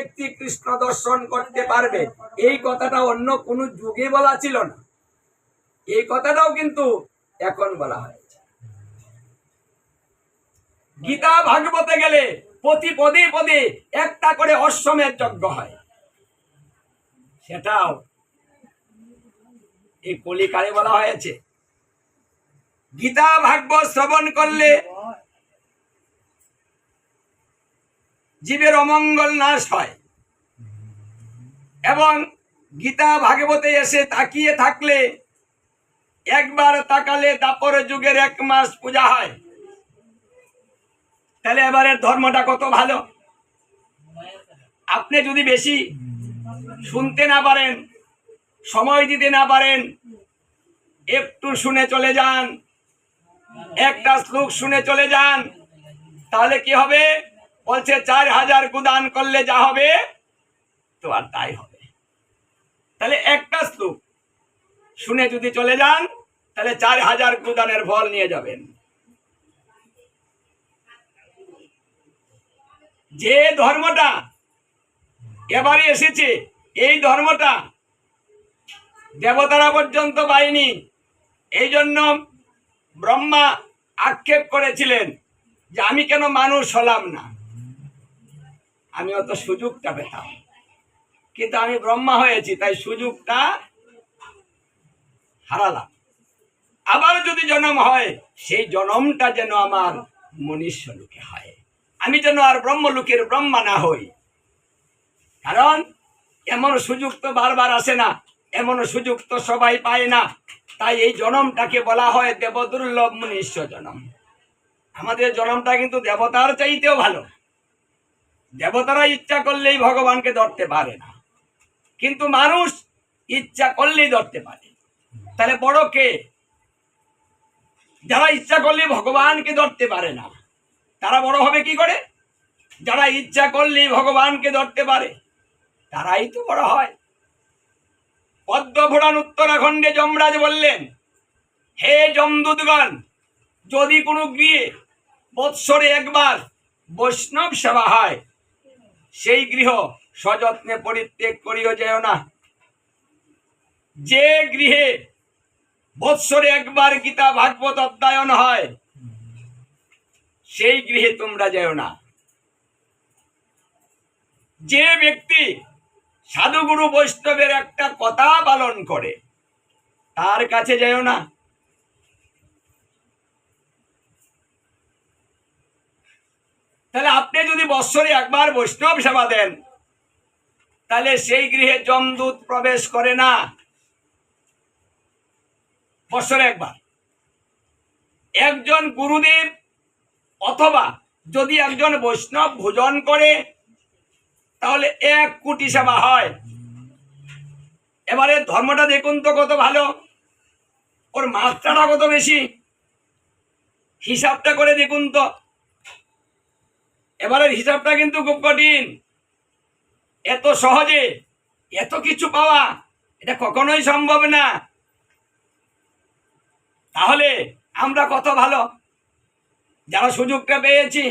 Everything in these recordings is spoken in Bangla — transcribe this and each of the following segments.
ব্যক্তি কৃষ্ণ দর্শন করতে পারবে। এই কথাটা অন্য কোনো যুগে বলা ছিল না। এই কথাটাও কিন্তু এখন বলা হয়েছে। গীতা ভাগবতে গেলে প্রতি পদে পদে একটা করে অশ্বমের যজ্ঞ হয়। সেটাও এই কলিকালে বলা হয়েছে। গীতা ভাগবত শ্রবণ করলে জীবের অমঙ্গল নাশ হয়। এবং গীতা ভাগবতে এসে তাকিয়ে থাকলে একবার তাকালে দাপর যুগের এক মাস পূজা হয়। তাহলে এবারের ধর্মটা কত ভালো? আপনি যদি বেশি শুনতে না পারেন, সময় দিতে না পারেন, একটু শুনে চলে যান, একটা শ্লোক শুনে চলে যান, তাহলে কি হবে? বলছে, চার হাজার গুদান করলে যা হবে, তো আর তাই হবে। তাহলে একটা শ্লোক। শুনে যদি চলে যান, তাহলে চার হাজার গুদানের ফল নিয়ে যাবেন। যে ধর্মটা এবারে এসেছে, এই ধর্মটা দেবতারা পর্যন্ত পায়নি, এই জন্য ব্রহ্মা আক্ষেপ করেছিলেন যে আমি কেন মানুষ হলাম না। আমি অত সুযোগটা পেতাম। কিন্তু আমি ব্রহ্মা হয়েছি, তাই সুযোগটা হারালাম। আবার যদি জন্ম হয়, সেই জন্মটা যেন আমার মনুষ্য লোকে হয়। আমি যেন আর ব্রহ্মলোকের ব্রহ্মা না হই। কারণ, এমন সুযোগ তো বারবার আসে না, এমন সুযোগ তো সবাই পায় না। তাই এই জনমটাকে বলা হয় দেবদুর্লভ মনুষ্য জনম। আমাদের জনমটা কিন্তু দেবতার চাইতেও ভালো। দেবতারা ইচ্ছা করলেই ভগবানকে ধরতে পারে না। কিন্তু মানুষ ইচ্ছা করলেই ধরতে পারে। তাহলে বড় কে? যারা ইচ্ছা করলে ভগবানকে ধরতে পারে না, তারা বড় হবে কি করে? যারা ইচ্ছা করলেই ভগবানকে ধরতে পারে, তারাই তো বড় হয়। পদ্মপুরাণ উত্তরাখণ্ডে যমরাজ বললেন, হে যমদূতগণ, যদি কোনো গৃহে বৎসরে একবার বৈষ্ণব সেবা হয় সেই গৃহ সযত্নে পরিত্যাগ করিও যেও না। যে গৃহে বৎসরে একবার গীতা ভাগবত অধ্যয়ন হয়, সেই গৃহে তোমরা যেও না। যে ব্যক্তি সাধুগুরু বৈষ্ণবের একটা কথা পালন করে, তার কাছে যেও না। তাহলে আপনি যদি বৎসরে একবার বৈষ্ণব সেবা দেন, তাহলে সেই গৃহে যমদূত প্রবেশ করে না। বৎসরে একবার। একজন গুরুদেব অথবা যদি একজন বৈষ্ণব ভোজন করে, তাহলে এক কোটি সেবা হয়। এবারে ধর্মটা দেখুন তো কত ভালো। ওর মাত্রাটা কত বেশি? হিসাবটা করে দেখুন তো। এবারের হিসাবটা কিন্তু খুব কঠিন। এত সহজে এত কিছু পাওয়া এটা কখনোই সম্ভব না। তাহলে আমরা কত ভালো? যারা সুযোগটা পেয়েছি।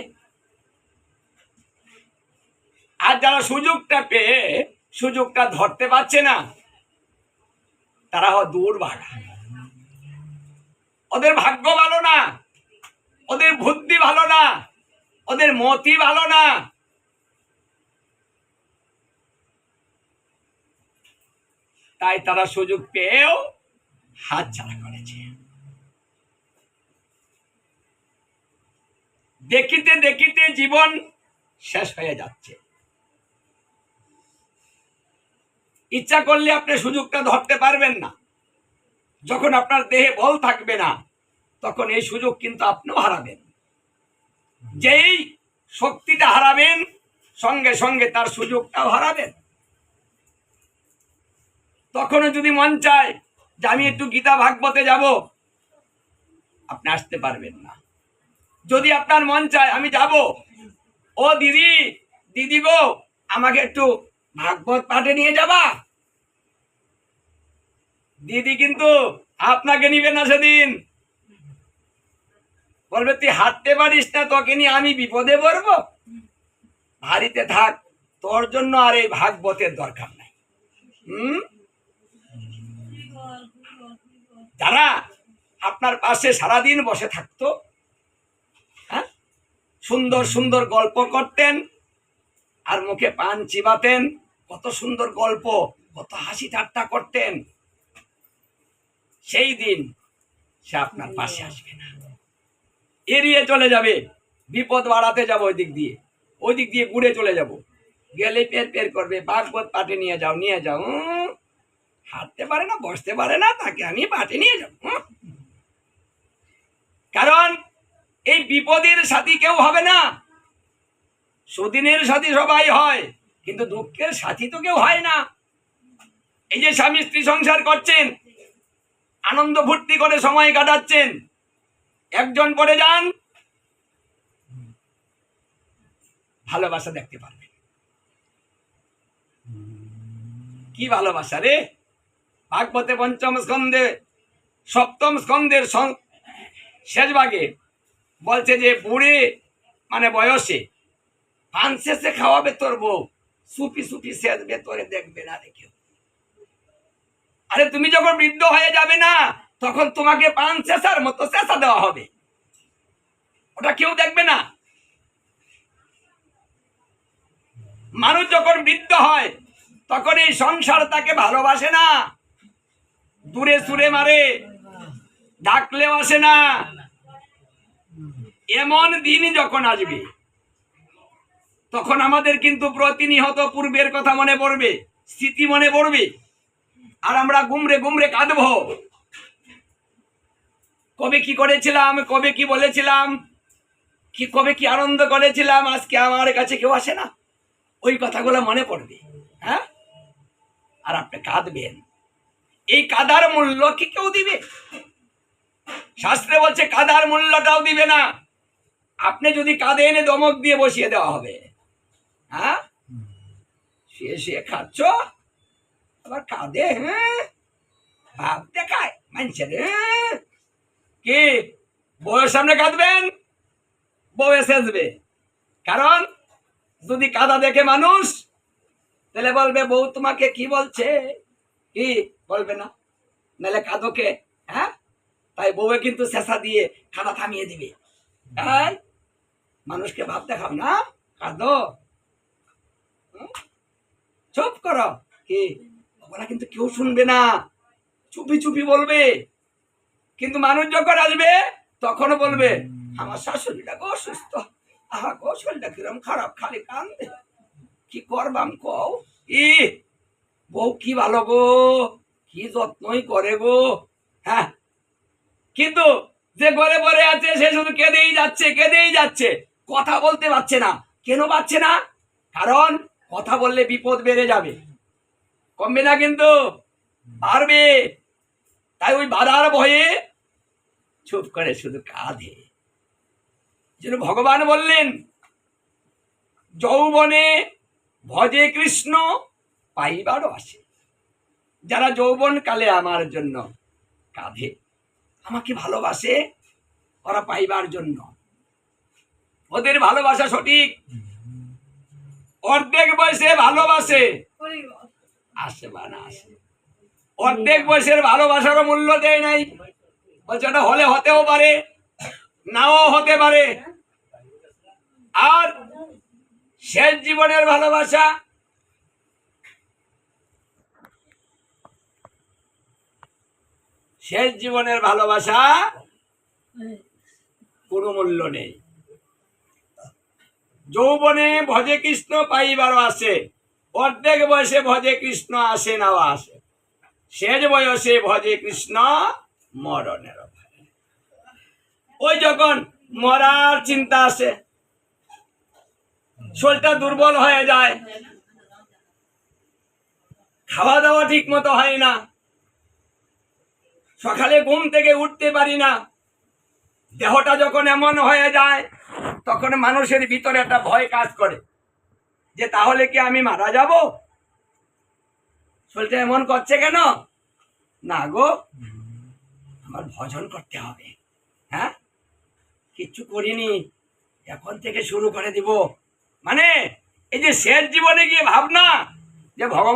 আর যারা সুযোগটা পেয়ে সুযোগটা ধরতে পারছে না, তারা হয় দুর্ভাগা ওদের ভাগ্য ভালো না, ওদের বুদ্ধি ভালো না। ওদের মতি ভালো না। তাই তারা সুযোগ পেয়েও হাত ছাড়া করেছে। দেখিতে দেখিতে জীবন শেষ হয়ে যাচ্ছে। ইচ্ছা করলে আপনি সুযোগটা ধরতে পারবেন না। যখন আপনার দেহে বল থাকবে না, তখন এই সুযোগ কিন্তু আপনিও হারাবেন। যেই শক্তিটা হারাবেন, সঙ্গে সঙ্গে তার সুযোগটাও হারাবেন। তখনও যদি মন চায় যে আমি একটু গীতা ভাগবতে যাব, আপনি আসতে পারবেন না। যদি আপনার মন চায়, আমি যাব। ও দিদি দিদি গো, আমাকে একটু ভাগবত পাঠে নিয়ে যাবা। দিদি কিন্তু আপনাকে নিবে না সেদিন। বলবে, তুই হাঁটতে পারিস না, তোকে নিয়ে আমি বিপদে পড়ব? বাড়িতে থাক, তোর জন্য আর এই ভাগবতের দরকার নাই। হুম? যারা আপনার পাশে সারাদিন বসে থাকতো হ্যাঁ? সুন্দর সুন্দর গল্প করতেন আর মুখে পান চিবাতেন, কত সুন্দর গল্প, কত হাসি ঠাট্টা করতেন, সেই দিন সে আপনার পাশে আসবে না। এড়িয়ে চলে যাবে। বিপদ বাড়াতে যাব ওই দিক দিয়ে। ওই দিক দিয়ে ঘুরে চলে যাব। গেলে পের পের করবে বাঘপথ পাটে নিয়ে যাও নিয়ে যাও হাঁটতে পারে না, বসতে পারে না, তাকে আমি পাটে নিয়ে যাব। কারণ এই বিপদের সাথী কেউ হবে না। সুদিনের সাথী সবাই হয়, কিন্তু দুঃখের সাথী তো কেউ হয় না। এই যে স্বামী স্ত্রী সংসার করছেন, আনন্দ ফুর্তি করে সময় কাটাচ্ছেন একজন পরে যান। ভালোবাসা দেখতে পারবেন কি ভালোবাসা রে? ভাগবতে পঞ্চম স্কন্ধে, সপ্তম স্কন্ধের শেষ ভাগে বলছে যে, বুড়ে মানে বয়সে পান শেষে খাওয়াবে তোর বউ। সুপি সুপি সেচবে তোরে দেখবে না রে আরে, তুমি যখন বৃদ্ধ হয়ে যাবে না তখন তোমাকে পান শেষার মতো শেষা দেওয়া হবে। ওটা কেউ দেখবে না। মানুষ যখন বৃদ্ধ হয়, তখন এই সংসার তাকে ভালোবাসে না। দূরে সুরে মারে, ডাকলেও আসে না। এমন দিন যখন আসবে, তখন আমাদের কিন্তু প্রতিনিহত পূর্বের কথা মনে পড়বে, স্মৃতি মনে পড়বে। আর আমরা গুমরে গুমরে কাঁদবো। কবে কি করেছিলাম, কবে কি বলেছিলাম, কি, কবে কি আনন্দ করেছিলাম, আজকে আমার কাছে কেউ আসে না। ওই কথাগুলো মনে পড়বে হ্যাঁ? আর আপনি কাঁদবেন। এই কাদার মূল্য কি কেউ দিবে? শাস্ত্রে বলছে, কাদার মূল্যটাও দিবে না। আপনি যদি কাঁদে এনে দমক দিয়ে বসিয়ে দেওয়া হবে। হ্যাঁ? শুয়ে শুয়ে খাচ্ছ, আবার কাঁদে হ্যাঁ? ভাব দেখায় হ্যাঁ? কি? বউয়ের সামনে কাঁদবেন? বউ এসে কারণ, যদি কাদা দেখে মানুষ, তাহলে বলবে, বউ তোমাকে কি বলছে? কি? বলবে না। নাহলে কাদোকে হ্যাঁ? তাই বউয়ে কিন্তু শেষা দিয়ে কাদা থামিয়ে দিবে। তাই মানুষকে ভাব দেখাও না। কাঁদো? চুপ করো। কি? ওরা কিন্তু কেউ শুনবে না। চুপি চুপি বলবে। কিন্তু মানুষ যখন আসবে, তখনও বলবে, আমার শাশুড়িটা গো অসুস্থ। আহা গো, শরীরটা কিরম খারাপ, খালি কান্দে কি করবাম কও? ই, বউ কি ভালো গো, কি যত্নই করে গো। হ্যাঁ কিন্তু যে ঘরে ঘরে আছে, সে শুধু কেঁদেই যাচ্ছে কেঁদেই যাচ্ছে। কথা বলতে পারছে না। কেন পারছে না? কারণ কথা বললে বিপদ বেড়ে যাবে। কমবে না কিন্তু পারবে তাই ওই বাধার ভয়ে চুপ করে শুধু কাঁধে। যেন ভগবান বললেন যৌবনে ভজে কৃষ্ণ পাইবারও আসে। যারা যৌবন কালে আমার জন্য কাঁধে আমাকে ভালোবাসে ওরা পাইবার জন্য। ওদের ভালোবাসা সঠিক। অর্ধেক বয়সে ভালোবাসে। আসে বা না আসে। অর্ধেক বয়সের ভালোবাসারও মূল্য দেয় নাই। বলছে ওটা হলে হতেও পারে, নাও হতে পারে। আর শেষ জীবনের ভালোবাসা। শেষ জীবনের ভালোবাসা কোনো মূল্য নেই। যৌবনে ভজে কৃষ্ণ পাইবারও আসে, অর্ধেক বয়সে ভজে কৃষ্ণ আসে, নাও আসে। শেষ বয়সে ভজে কৃষ্ণ মরণের ভয়। ওই যখন মরার চিন্তা আসে, শরীরটা দুর্বল হয়ে যায় খাওয়া দাওয়া ঠিক মতো হয় না, সকালে ঘুম থেকে উঠতে পারি না, দেহটা যখন এমন হয়ে যায়, তখন মানুষের ভিতরে একটা ভয় কাজ করে, যে তাহলে কি আমি মারা যাব শরীরটা এমন করছে কেন না গো আমার ভজন করতে হবে। হ্যাঁ? কিচ্ছু করিনি। এখন থেকে শুরু করে দিব। মানে এই যে শেষ জীবনে গিয়ে ভাবনা যে ভগবান